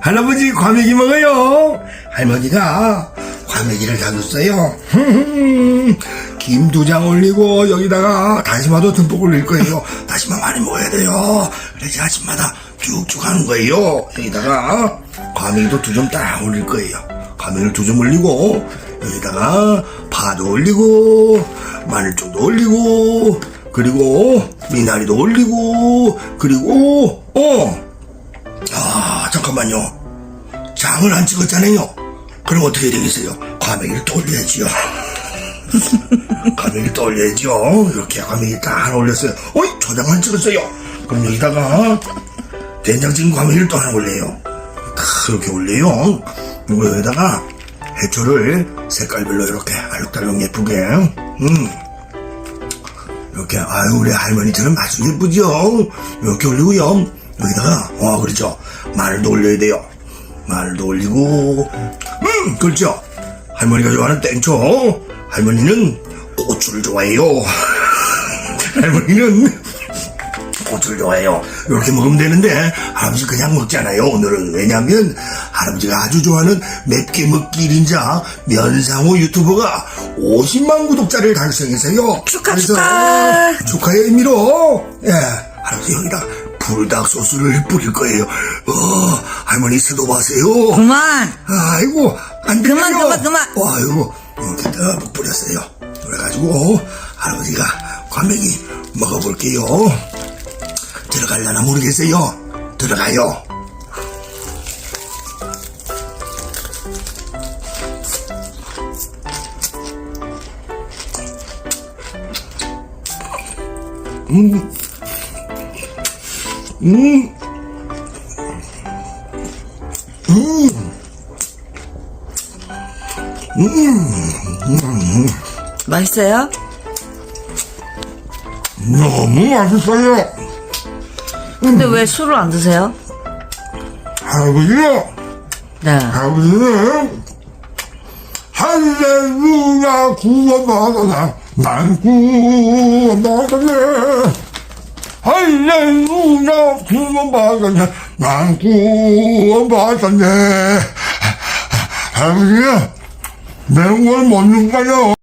할아버지 과메기 먹어요. 할머니가 과메기를 사줬어요. 김 두 장 올리고 여기다가 다시마도 듬뿍 올릴 거예요. 다시마 많이 먹어야 돼요. 그래야지 아침마다 쭉쭉 하는 거예요. 여기다가 과메기도 두 점 딱 올릴 거예요. 과메기를 두 점 올리고 여기다가 파도 올리고 마늘종도 올리고 그리고 미나리도 올리고 그리고 어 아, 잠깐만요. 장을 안 찍었잖아요. 그럼 어떻게 되겠어요? 과메기를 또 올려야지요. 과메기를 또 올려야죠. 이렇게 과메기 딱 하나 올렸어요. 어이, 저장 안 찍었어요. 그럼 여기다가 된장찌개 과메기를 또 하나 올려요. 딱 이렇게 올려요. 그리고 여기다가 해초를 색깔별로 이렇게 알록달록 예쁘게, 음. 이렇게 아유 우리 할머니처럼 아주 예쁘죠 이렇게 올리고요 여기다가 어 그렇죠. 마늘도 올려야 돼요. 마늘도 올리고 음 그렇죠. 할머니가 좋아하는 땡초. 할머니는 고추를 좋아해요. 할머니는 고추를 좋아해요. 이렇게 먹으면 되는데 할아버지 그냥 먹잖아요 오늘은. 왜냐면 할아버지가 아주 좋아하는 맵게 먹기 1인자 면상호 유튜버가 50만 구독자를 달성했어요. 축하, 축하. 축하의 의미로. 예 할아버지 여기다 불닭 소스를 뿌릴 거예요. 어 할머니 스도하세요. 그만. 아이고 안 돼요. 그만, 그만, 그만. 아이고 딱 뿌렸어요. 그래가지고 할아버지가 과메기 먹어볼게요. 들어갈려나 모르겠어요. 들어가요. 음. 맛있어요? 너무 맛있어요. 근데 왜 술을 안 드세요? 할아버지요? 네. 아버지는 할렐루야 구원받았네 난 구원받았네 할렐루야 구원받았네. 난 구원받았네. 아버지 매운 걸 먹는 거요